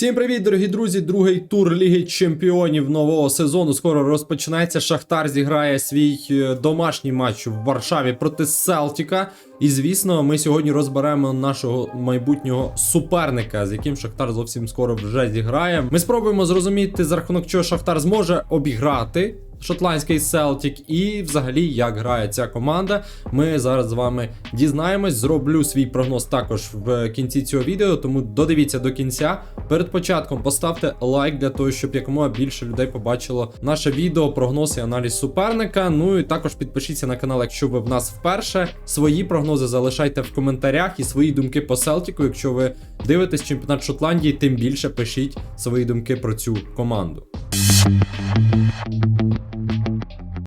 Всім привіт, дорогі друзі! Другий тур Ліги Чемпіонів нового сезону скоро розпочинається. Шахтар зіграє свій е, домашній матч в Варшаві проти Селтіка. І звісно, ми сьогодні розберемо нашого майбутнього суперника, з яким Шахтар зовсім скоро вже зіграє. Ми спробуємо зрозуміти, за рахунок чого Шахтар зможе обіграти. Шотландський Селтік і взагалі як грає ця команда. Ми зараз з вами дізнаємось. Зроблю свій прогноз також в кінці цього відео, тому додивіться до кінця. Перед початком поставте лайк для того, щоб якомога більше людей побачило наше відео, прогноз і аналіз суперника. Ну і також підпишіться на канал, якщо ви в нас вперше. Свої прогнози залишайте в коментарях і свої думки по Селтіку. Якщо ви дивитесь чемпіонат Шотландії, тим більше пишіть свої думки про цю команду.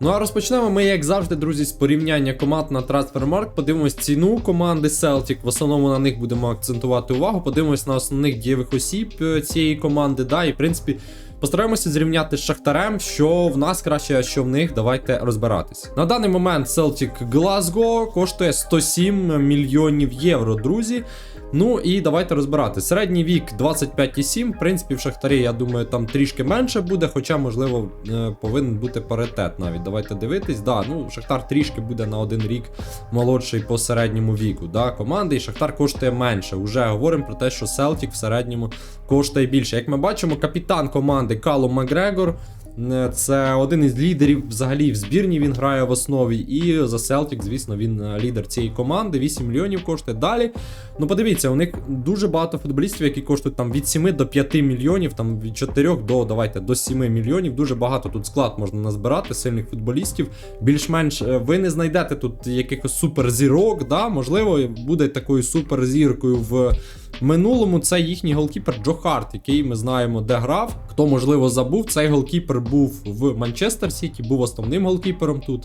Ну а розпочнемо ми, як завжди, друзі, з порівняння команд на Transfermarkt. Подивимось ціну команди Celtic. В основному на них будемо акцентувати увагу. Подивимось на основних дієвих осіб е, цієї команди. Да, і в принципі. Постараємося зрівняти з Шахтарем, що в нас краще, а що в них. Давайте розбиратись. На даний момент Celtic Glasgow коштує 107 мільйонів євро, друзі. Ну і давайте розбирати. Середній вік 25,7. В принципі, в Шахтарі, я думаю, там трішки менше буде, хоча, можливо, е, повинен бути паритет навіть. Давайте дивитись. Да, ну, Шахтар трішки буде на один рік молодший по середньому віку. Да, команди, і Шахтар коштує менше. Уже говоримо про те, що Селтік в середньому коштує більше. Як ми бачимо, капітан команди Калум Макгрегор. Е, Це один із лідерів взагалі в збірні він грає в основі. І за Селтік, звісно, він е, лідер цієї команди. 8 мільйонів коштує. Далі. Ну, подивіться, у них дуже багато футболістів, які коштують там від 7 до 5 мільйонів, там від 4 до давайте до 7 мільйонів. Дуже багато тут склад можна назбирати сильних футболістів. Більш-менш е, ви не знайдете тут якихось суперзірок. Да? Можливо, буде такою суперзіркою в. Минулому це їхній голкіпер Джо Харт, який ми знаємо, де грав. Хто можливо забув, цей голкіпер був в Манчестер Сіті, був основним голкіпером тут.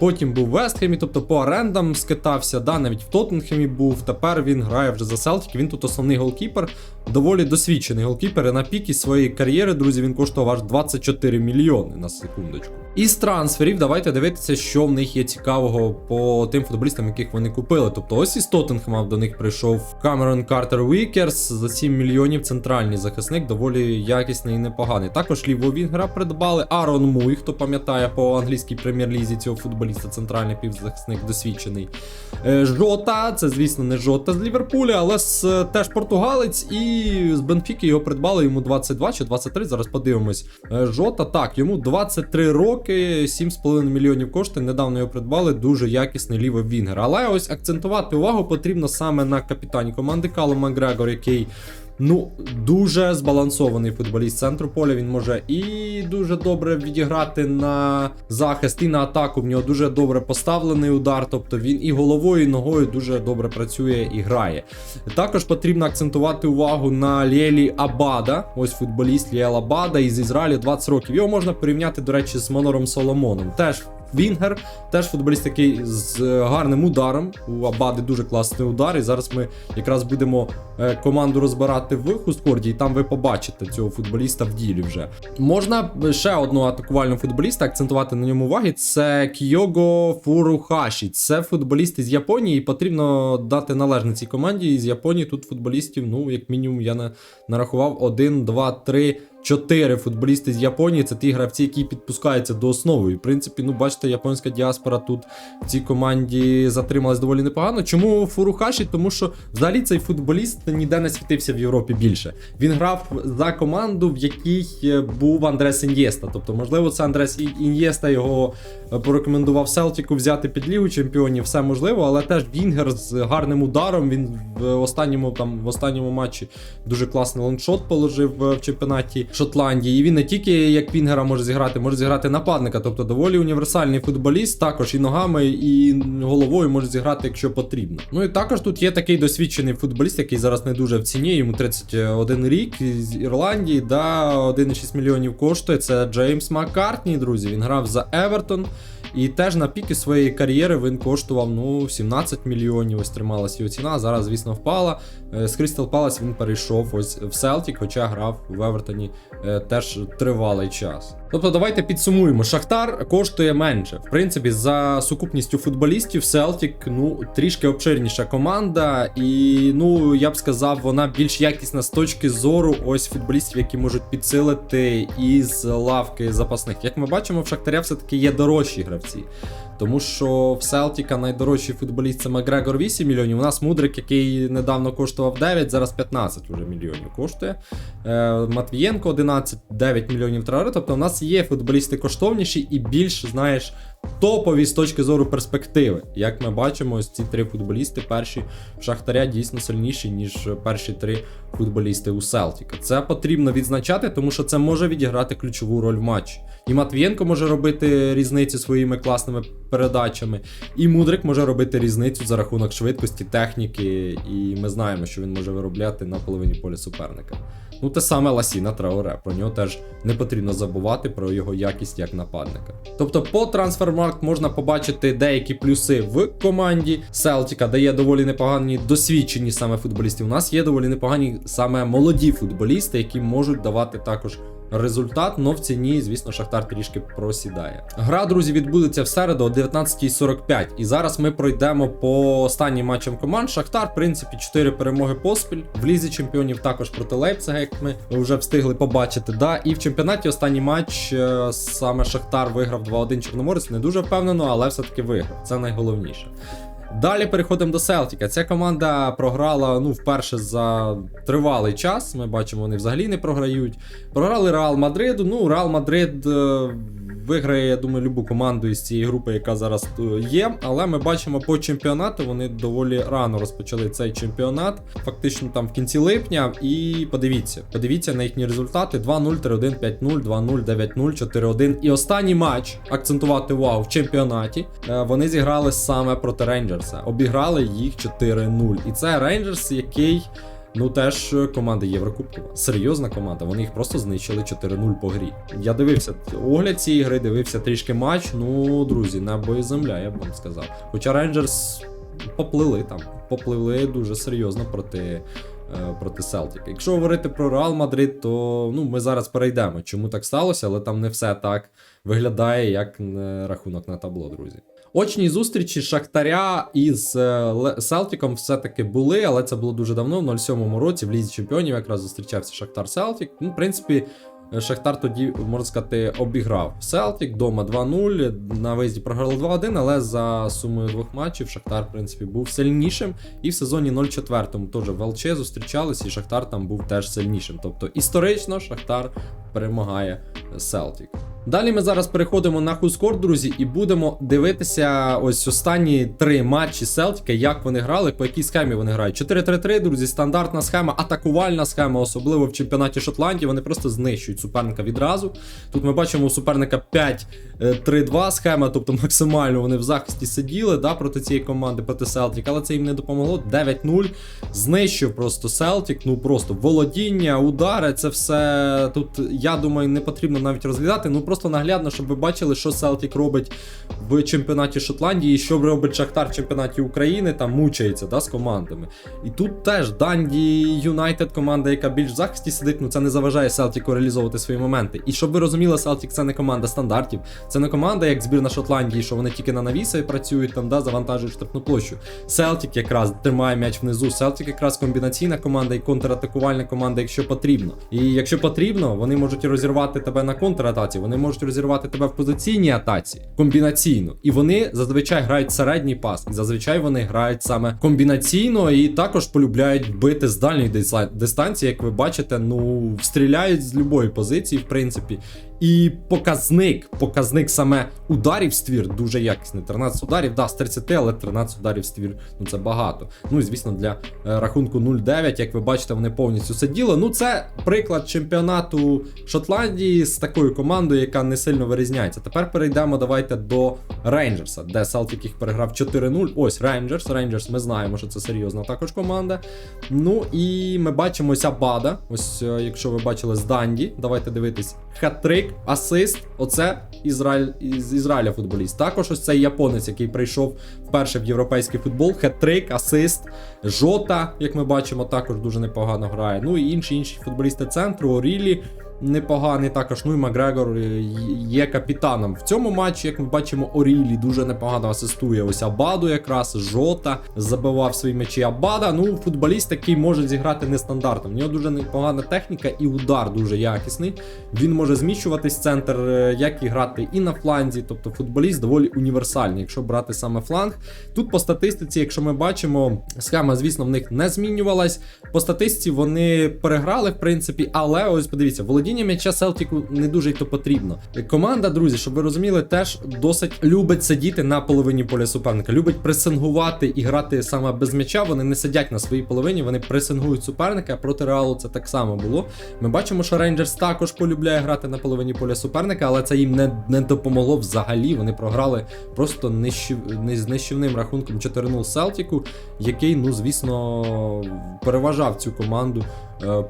Потім був в Вестхемі, тобто по орендам скитався, да, навіть в Тоттенхемі був. Тепер він грає вже за Селтік. Він тут основний голкіпер, доволі досвідчений голкіпер. І на піки своєї кар'єри, друзі, він коштував аж 24 мільйони на секундочку. Із трансферів, давайте дивитися, що в них є цікавого по тим футболістам, яких вони купили. Тобто, ось із Тоттенхема до них прийшов Камерон Картер Вікерс за 7 мільйонів. Центральний захисник, доволі якісний і непоганий. Також лівого вінгера придбали Арон Муй, хто пам'ятає по англійській прем'єр-лізі цього футболіста, центральний півзахисник досвідчений. Е, Жота, це, звісно, не Жота з Ліверпуля, але теж португалець, і з Бенфіки його придбали йому 22 чи 23. Зараз подивимось. Е, Жота, так, йому 23 роки, 7,5 мільйонів коштів. Недавно його придбали. Дуже якісний лівий вінгер. Але ось акцентувати увагу потрібно саме на капітані команди Калу Макгрегор, який. Ну, дуже збалансований футболіст центру поля. Він може і дуже добре відіграти на захист, і на атаку. В нього дуже добре поставлений удар. Тобто він і головою, і ногою дуже добре працює і грає. Також потрібно акцентувати увагу на Лєлі Абада. Ось футболіст Лєл Абада із Ізраїлю 20 років. Його можна порівняти, до речі, з Монором Соломоном. Теж Вінгер, теж футболіст такий з гарним ударом. У Абади дуже класний удар. І зараз ми якраз будемо е, команду розбирати в Хусткорді, і там ви побачите цього футболіста в ділі вже. Можна ще одного атакувального футболіста акцентувати на ньому уваги. Це Кйого Фурухаші. Це футболіст із Японії, і потрібно дати належне цій команді. Із Японії тут футболістів, ну, як мінімум, я на- нарахував 1, 2, 3. Чотири футболісти з Японії це ті гравці, які підпускаються до основи. І, в принципі, ну бачите, японська діаспора тут в цій команді затрималась доволі непогано. Чому Фурухаші? Тому що взагалі цей футболіст ніде не світився в Європі більше. Він грав за команду, в якій е, був Андрес Ін'єста. Тобто, можливо, це Андрес Ін'єста його е, порекомендував Селтіку взяти під лігу чемпіонів. Все можливо, але теж Вінгер з гарним ударом. Він в останньому там в останньому матчі дуже класний лонгшот положив е, в чемпіонаті Шотландії. І він не тільки як Вінгера може зіграти, може зіграти нападника. Тобто доволі універсальний футболіст, також і ногами, і головою може зіграти, якщо потрібно. Ну і також тут є такий досвідчений футболіст, який зараз не дуже в ціні. Йому 31 рік з Ірландії, да, 1,6 мільйонів коштує. Це Джеймс Маккартні, друзі. Він грав за Евертон. І теж на піки своєї кар'єри він коштував ну 17 мільйонів. Ось трималась його ціна. Зараз, звісно, впала. Е, З Crystal Palace він перейшов ось в Селтік, хоча грав в Евертоні теж тривалий час. Тобто, давайте підсумуємо. Шахтар коштує менше. В принципі, за сукупністю футболістів, Селтік, ну, трішки обширніша команда, і ну, я б сказав, вона більш якісна з точки зору ось футболістів, які можуть підсилити із лавки запасних. Як ми бачимо, в Шахтаря все-таки є дорожчі гравці. Тому що в Селтіка найдорожчий футболіст це Макгрегор 8 мільйонів. У нас Мудрик, який недавно коштував 9, зараз 15 вже мільйонів коштує. Е, Матвієнко 11, 9 мільйонів трари. Тобто у нас є футболісти коштовніші і більш, знаєш, топові з точки зору перспективи. Як ми бачимо, ось ці три футболісти перші в Шахтаря дійсно сильніші, ніж перші три футболісти у Селтіка. Це потрібно відзначати, тому що це може відіграти ключову роль в матчі. І Матвієнко може робити різницю своїми класними передачами, і Мудрик може робити різницю за рахунок швидкості, техніки, і ми знаємо, що він може виробляти на половині поля суперника. Ну, те саме Ласіна Траоре. Про нього теж не потрібно забувати про його якість як нападника. Тобто, по трансфермаркт можна побачити деякі плюси в команді Селтіка, де є доволі непогані досвідчені саме футболісти. У нас є доволі непогані саме молоді футболісти, які можуть давати також. Результат, но в ціні, звісно, Шахтар трішки просідає. Гра, друзі, відбудеться в середу о 19.45. І зараз ми пройдемо по останнім матчам команд. Шахтар, в принципі, 4 перемоги поспіль. В лізі чемпіонів також проти Лейпцига, як ми вже встигли побачити. Да? І в чемпіонаті останній матч е, саме Шахтар виграв 2-1 Чорноморець. Не дуже впевнено, але все-таки виграв. Це найголовніше. Далі переходимо до Селтіка. Ця команда програла ну, вперше за тривалий час. Ми бачимо, вони взагалі не програють. Програли Реал Мадриду. Ну, Реал Мадрид е, виграє, я думаю, любу команду із цієї групи, яка зараз е, є. Але ми бачимо по чемпіонату, вони доволі рано розпочали цей чемпіонат, фактично там в кінці липня. І подивіться, подивіться на їхні результати: 2-0, 3-1, 5-0, 2-0, 9-0, 4-1. І останній матч акцентувати увагу в чемпіонаті. е, Вони зіграли саме проти Рейнджерса. Обіграли їх 4-0. І це Рейнджерс, який. Ну, теж команда Єврокубкова. Серйозна команда, вони їх просто знищили 4-0 по грі. Я дивився огляд цієї гри, дивився трішки матч. Ну, друзі, небо і земля, я б вам сказав. Хоча Рейнджерс поплили там, попливли дуже серйозно проти. Е, Проти Селтік. Якщо говорити про Реал Мадрид, то ну, ми зараз перейдемо, чому так сталося, але там не все так виглядає, як е, рахунок на табло, друзі. Очні зустрічі Шахтаря із е, Селтіком все-таки були, але це було дуже давно, в 07-му році в Лізі Чемпіонів якраз зустрічався Шахтар Селтік. Ну, в принципі, Шахтар тоді, можна сказати, обіграв Селтік дома 2-0. На виїзді програли 2-1, але за сумою двох матчів Шахтар, в принципі, був сильнішим. І в сезоні 0-4 теж в ЛЧ зустрічались, і Шахтар там був теж сильнішим. Тобто історично Шахтар перемагає Селтік. Далі ми зараз переходимо на Хускор, друзі, і будемо дивитися ось останні три матчі Селтіка, як вони грали, по якій схемі вони грають. 4-3-3, друзі, стандартна схема, атакувальна схема, особливо в чемпіонаті Шотландії. Вони просто знищують суперника відразу. Тут ми бачимо у суперника 5-3-2 схема, тобто максимально вони в захисті сиділи да, проти цієї команди, проти Селтік, але це їм не допомогло. 9-0. Знищив просто Селтік, ну просто володіння, удари, це все тут, я думаю, не потрібно навіть розглядати. Ну просто наглядно, щоб ви бачили, що Селтік робить в чемпіонаті Шотландії, і що робить Шахтар в чемпіонаті України, там мучається да, з командами. І тут теж Данді Юнайтед, команда, яка більш в захисті сидить, ну це не заважає Селтіку реалізовувати свої моменти. І щоб ви розуміли, Селтік це не команда стандартів, це не команда, як збірна Шотландії, що вони тільки на навісі працюють, там да, завантажують штрафну площу. Селтік якраз тримає м'яч внизу. Селтік якраз комбінаційна команда і контратакувальна команда, якщо потрібно. І якщо потрібно, вони можуть розірвати тебе на контратаці, вони можуть розірвати тебе в позиційній атаці комбінаційно. І вони зазвичай грають середній пас. І зазвичай вони грають саме комбінаційно і також полюбляють бити з дальньої дистанції, як ви бачите, ну стріляють з любої позиції, в принципі. І показник, показник саме ударів ствір дуже якісний. 13 ударів, да, з 30, але 13 ударів ствір, ну це багато. Ну і звісно, для е, рахунку 0-9, як ви бачите, вони повністю сиділи. Ну, це приклад чемпіонату Шотландії з такою командою, яка не сильно вирізняється. Тепер перейдемо давайте до Рейнджерса, де Селтік їх переграв 4-0. Ось Рейнджерс. Рейнджерс, ми знаємо, що це серйозна також команда. Ну і ми бачимо ось Абада. Ось, е, якщо ви бачили з Данді, давайте дивитись. Хат-трик, асист. Оце Ізраїль з Ізраїля футболіст. Також ось цей японець, який прийшов вперше в європейський футбол. Хет-трик, асист. Жота, як ми бачимо, також дуже непогано грає. Ну і інші інші футболісти центру, Орілі. Непоганий також. Ну і Макгрегор е, є капітаном. В цьому матчі, як ми бачимо, Орілі дуже непогано асистує. Ось Абаду якраз Жота забивав свої м'ячі. Абада, ну, футболіст, який може зіграти нестандартно. В нього дуже непогана техніка і удар дуже якісний. Він може зміщуватись центр, е, як і грати і на фланзі. Тобто футболіст доволі універсальний, якщо брати саме фланг. Тут по статистиці, якщо ми бачимо, схема, звісно, в них не змінювалась. По статистиці вони переграли, в принципі, але ось подивіться, володіння м'яча Селтіку не дуже й то потрібно. Команда, друзі, щоб ви розуміли, теж досить любить сидіти на половині поля суперника, любить пресингувати і грати саме без м'яча. Вони не сидять на своїй половині, вони пресингують суперника. Проти реалу це так само було. Ми бачимо, що Рейнджерс також полюбляє грати на половині поля суперника, але це їм не, не допомогло взагалі. Вони програли просто нищів, не з нищівним рахунком 4-0 Селтіку, який, ну звісно, переважав цю команду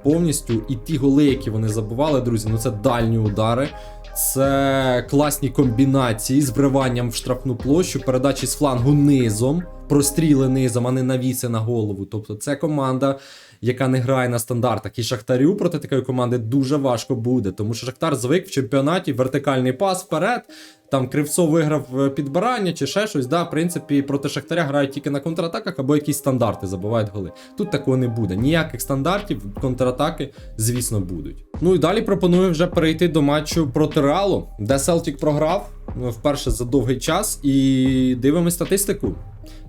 повністю. І ті голи, які вони забували, друзі, ну це дальні удари. Це класні комбінації з вриванням в штрафну площу, передачі з флангу низом, простріли низом, а не навіси на голову. Тобто це команда, яка не грає на стандартах. І Шахтарю проти такої команди дуже важко буде, тому що Шахтар звик в чемпіонаті вертикальний пас вперед. Там Кривцов виграв е, підбирання чи ще щось. Да, в принципі, проти Шахтаря грають тільки на контратаках або якісь стандарти забивають голи. Тут такого не буде. Ніяких стандартів, контратаки, звісно, будуть. Ну і далі пропоную вже перейти до матчу проти Реалу, де Селтік програв ну, вперше за довгий час. І дивимось статистику.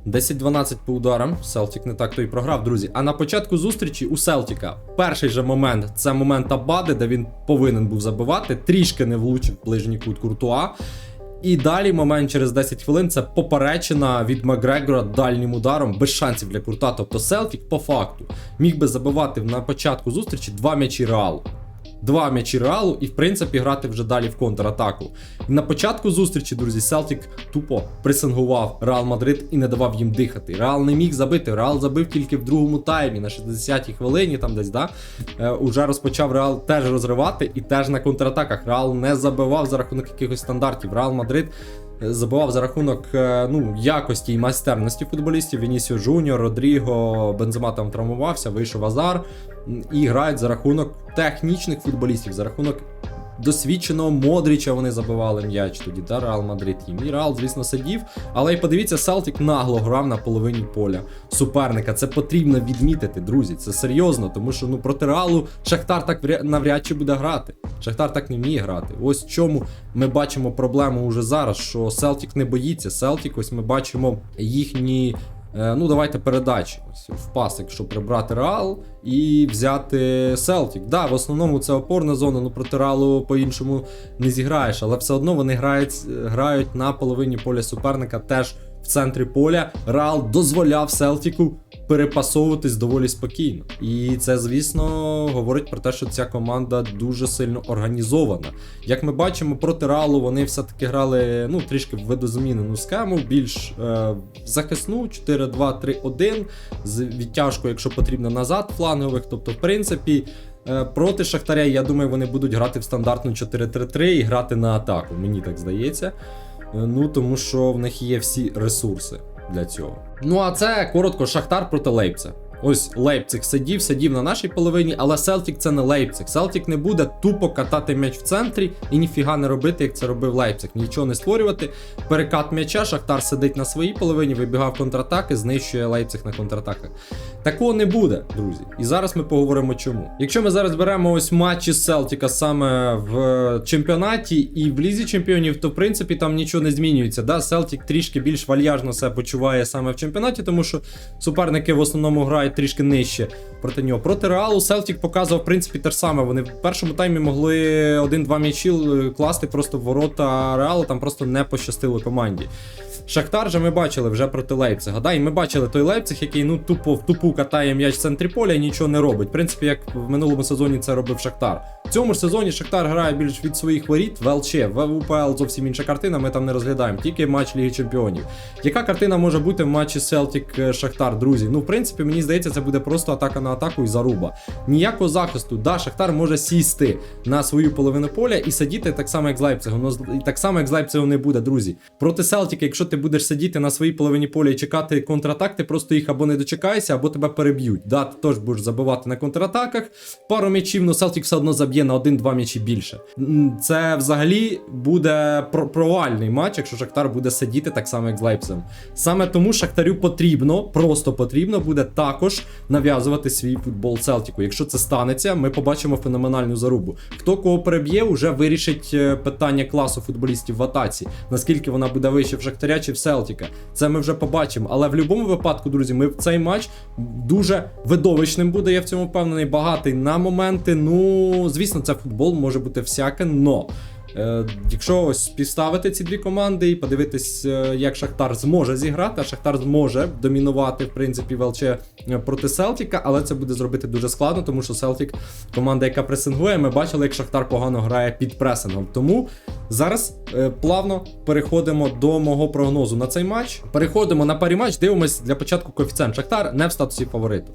10-12 по ударам. Селтік не так то і програв, друзі. А на початку зустрічі у Селтіка перший же момент це момент Абади, де він повинен був забивати. Трішки не влучив ближній кут Куртуа. І далі момент через 10 хвилин це поперечина від Макгрегора дальнім ударом без шансів для Курта. Тобто Селтік по факту міг би забивати на початку зустрічі два м'ячі реалу. Два м'ячі реалу і, в принципі, грати вже далі в контратаку. На початку зустрічі, друзі, Селтік тупо пресингував Реал Мадрид і не давав їм дихати. Реал не міг забити. Реал забив тільки в другому таймі, на 60-й хвилині, там десь, да? Е, уже розпочав Реал теж розривати і теж на контратаках. Реал не забивав за рахунок якихось стандартів. Реал Мадрид забивав за рахунок е, ну, якості і майстерності футболістів. Вінісіо Жуніор, Родріго, Бензема там травмувався, вийшов Азар. І грають за рахунок технічних футболістів, за рахунок досвідченого Модріча вони забивали м'яч тоді, та Реал Мадрид. І Реал, звісно, сидів. Але і подивіться, Селтік нагло грав на половині поля суперника. Це потрібно відмітити, друзі. Це серйозно, тому що ну проти Реалу Шахтар так навряд чи буде грати. Шахтар так не вміє грати. Ось в чому ми бачимо проблему уже зараз, що Селтік не боїться. Селтік, ось ми бачимо їхні. Е, Ну, давайте передачі. Ось в пас, якщо прибрати Реал і взяти Селтік. Да, в основному це опорна зона, ну проти Реалу по-іншому не зіграєш, але все одно вони грають, грають на половині поля суперника теж в центрі поля. Реал дозволяв Селтіку перепасовуватись доволі спокійно. І це, звісно, говорить про те, що ця команда дуже сильно організована. Як ми бачимо, проти Реалу вони все-таки грали ну, трішки в видозмінену схему, більш е, захисну 4-2-3-1 з відтяжкою, якщо потрібно, назад флангових. Тобто, в принципі. е, Проти Шахтаря, я думаю, вони будуть грати в стандартну 4-3-3 і грати на атаку, мені так здається. Е, Ну, тому що в них є всі ресурси для цього. Ну а це коротко Шахтар проти Лейпця. Ось Лейпциг сидів, сидів на нашій половині, але Селтік це не Лейпциг. Селтік не буде тупо катати м'яч в центрі і ніфіга не робити, як це робив Лейпциг. Нічого не створювати. Перекат м'яча, Шахтар сидить на своїй половині, вибігав контратаки, знищує Лейпциг на контратаках. Такого не буде, друзі. І зараз ми поговоримо чому. Якщо ми зараз беремо ось матчі Селтіка саме в чемпіонаті і в лізі чемпіонів, то в принципі там нічого не змінюється. Да? Селтік трішки більш вальяжно себе почуває саме в чемпіонаті, тому що суперники в основному грають трішки нижче проти нього. Проти Реалу Селтік показував в принципі те ж саме. Вони в першому таймі могли один-два м'ячі е, класти просто в ворота Реалу, там просто не пощастило команді. Шахтар же ми бачили вже проти Лейпцига. Да? І ми бачили той Лейпциг, який ну тупо в тупу катає м'яч в центрі поля і нічого не робить. В принципі, як в минулому сезоні це робив Шахтар. В цьому ж сезоні Шахтар грає більш від своїх воріт в ЛЧ. В УПЛ зовсім інша картина, ми там не розглядаємо, тільки матч Ліги Чемпіонів. Яка картина може бути в матчі Селтік Шахтар, друзі? Ну, в принципі, мені здається. це буде просто атака на атаку і заруба. Ніякого захисту. Да, Шахтар може сісти на свою половину поля і сидіти так само, як з Лейпцигом. Ну, так само, як з Лейпцигом не буде, друзі. Проти Селтіка, якщо ти будеш сидіти на своїй половині поля і чекати контратак, ти просто їх або не дочекаєшся, або тебе переб'ють. Да, ти теж будеш забивати на контратаках. Пару м'ячів, ну Селтік все одно заб'є на один-два м'ячі більше. Це взагалі буде провальний матч, якщо Шахтар буде сидіти так само, як з Лейпцигом. Саме тому Шахтарю потрібно, просто потрібно буде також нав'язувати свій футбол Селтіку. Якщо це станеться, ми побачимо феноменальну зарубу. Хто кого переб'є, вже вирішить е, питання класу футболістів в атаці. Наскільки вона буде вище в Шахтаря чи в Селтіка. Це ми вже побачимо. Але в будь-якому випадку, друзі, ми цей матч дуже видовищним буде. Я в цьому впевнений, багатий на моменти. Ну, звісно, це футбол може бути всяке, но. Е, якщо ось співставити ці дві команди і подивитись, е, як Шахтар зможе зіграти, а Шахтар зможе домінувати, в принципі, в е, проти Селтіка, але це буде зробити дуже складно, тому що Селтік команда, яка пресингує, ми бачили, як Шахтар погано грає під пресингом. Тому зараз плавно переходимо до мого прогнозу на цей матч. Переходимо на парі матч, дивимось для початку коефіцієнт. Шахтар не в статусі фавориту.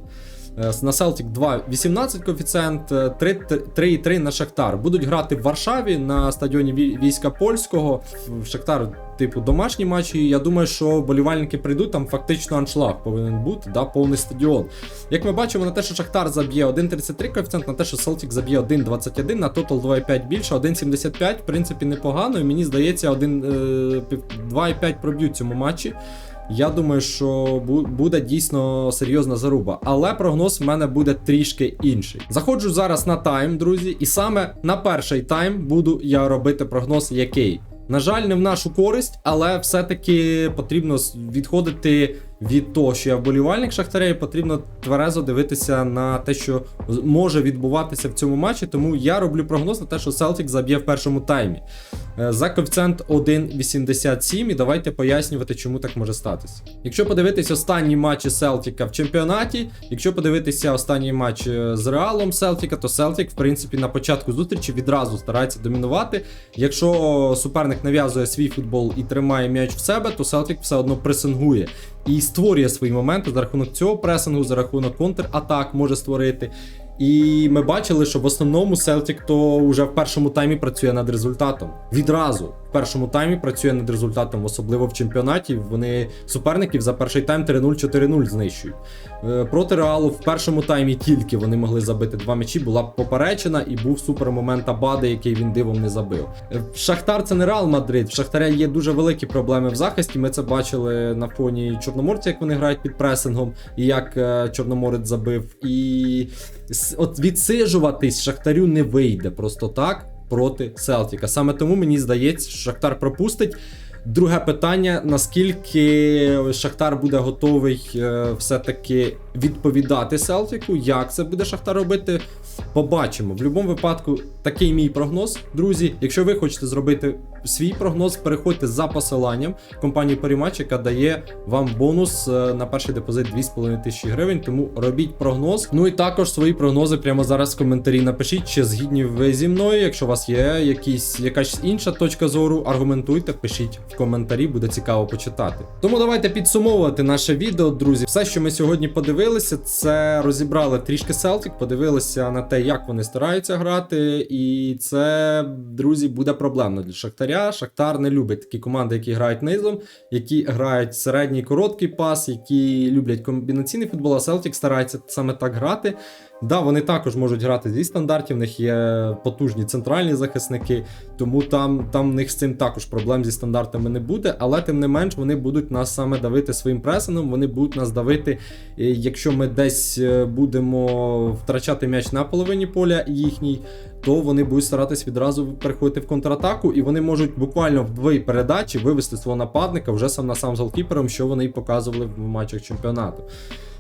Е, На Celtic 2,18 коефіцієнт, е, 3 3,3 на Шахтар. Будуть грати в Варшаві на стадіоні війська польського. В Шахтар, типу, домашні матчі. Я думаю, що болівальники прийдуть, там фактично аншлаг повинен бути, да, повний стадіон. Як ми бачимо, на те, що Шахтар заб'є 1,33 коефіцієнт, на те, що Celtic заб'є 1,21, на тотал 2,5 більше, 1,75, в принципі, непогано. І мені здається, 1, е, 2,5 проб'ють цьому матчі. Я думаю, що буде дійсно серйозна заруба. Але прогноз в мене буде трішки інший. Заходжу зараз на тайм, друзі, і саме на перший тайм буду я робити прогноз, який. На жаль, не в нашу користь, але все-таки потрібно відходити від того, що я вболівальник Шахтаря, і потрібно тверезо дивитися на те, що може відбуватися в цьому матчі. Тому я роблю прогноз на те, що Селтик заб'є в першому таймі. Е, За коефіцієнт 1,87 і давайте пояснювати, чому так може статися. Якщо подивитись останні матчі Селтіка в чемпіонаті, якщо подивитися останній матч е, з Реалом Селтіка, то Селтік, в принципі, на початку зустрічі відразу старається домінувати. Якщо суперник нав'язує свій футбол і тримає м'яч в себе, то Селтік все одно пресингує і створює свої моменти за рахунок цього пресингу, за рахунок контратак може створити. І ми бачили, що в основному Селтік то вже в першому таймі працює над результатом. Відразу першому таймі працює над результатом, особливо в чемпіонаті. Вони суперників за перший тайм 3-0, 4-0 знищують. Е, Проти Реалу в першому таймі тільки вони могли забити два м'ячі. Була поперечена і був супермомент Абади, який він дивом не забив. Е, Шахтар це не Реал Мадрид. В Шахтаря є дуже великі проблеми в захисті. Ми це бачили на фоні Чорноморця, як вони грають під пресингом, і як е, Чорноморець забив. І от відсиджуватись Шахтарю не вийде просто так проти Селтіка. Саме тому мені здається, що Шахтар пропустить. Друге питання: наскільки Шахтар буде готовий е, все-таки відповідати Селтіку? Як це буде Шахтар робити? Побачимо. В будь-якому випадку, такий мій прогноз. Друзі, якщо ви хочете зробити свій прогноз, переходьте за посиланням компанії Парімач, яка дає вам бонус е, на перший депозит 2,5 тисячі гривень. Тому робіть прогноз. Ну і також свої прогнози прямо зараз в коментарі напишіть, чи згідні ви зі мною. Якщо у вас є якісь, якась інша точка зору, аргументуйте, пишіть в коментарі, буде цікаво почитати. Тому давайте підсумовувати наше відео, друзі. Все, що ми сьогодні подивилися, це розібрали трішки Селтик, подивилися на те, як вони стараються грати, і це, друзі, буде проблемно для Шахтаря. Шахтар не любить такі команди, які грають низом, які грають середній короткий пас, які люблять комбінаційний футбол, а Селтік старається саме так грати. Да, вони також можуть грати зі стандартів, в них є потужні центральні захисники, тому там, там в них з цим також проблем зі стандартами не буде, але тим не менш вони будуть нас саме давити своїм пресингом, вони будуть нас давити, е, якщо ми десь е, будемо втрачати м'яч на половині поля їхній, то вони будуть старатись відразу переходити в контратаку, і вони можуть буквально в дві передачі вивести свого нападника вже сам на сам з голкіпером, що вони і показували в матчах чемпіонату.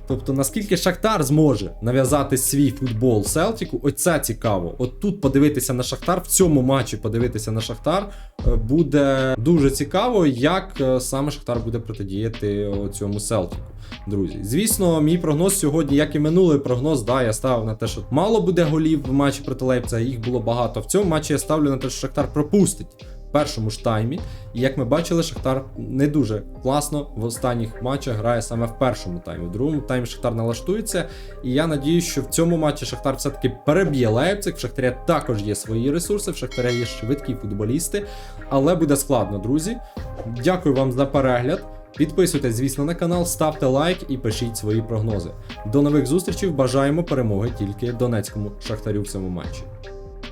Тобто, наскільки Шахтар зможе нав'язати свій футбол Селтіку, оце цікаво. От тут подивитися на Шахтар, в цьому матчі подивитися на Шахтар е, буде дуже цікаво, як е, саме Шахтар буде протидіяти цьому Селтіку. Друзі, звісно, мій прогноз сьогодні, як і минулий прогноз, да, я ставив на те, що мало буде голів в матчі проти Лейпцига, їх було багато. В цьому матчі я ставлю на те, що Шахтар пропустить першому ж таймі. І як ми бачили, Шахтар не дуже класно в останніх матчах грає саме в першому таймі. В другому таймі Шахтар налаштується. І я надіюсь, що в цьому матчі Шахтар все-таки переб'є Лейпциг. В Шахтаря також є свої ресурси, в Шахтаря є швидкі футболісти, але буде складно, друзі. Дякую вам за перегляд. Підписуйтесь, звісно, на канал, ставте лайк і пишіть свої прогнози. До нових зустрічей. Бажаємо перемоги тільки Донецькому Шахтарю в цьому матчі.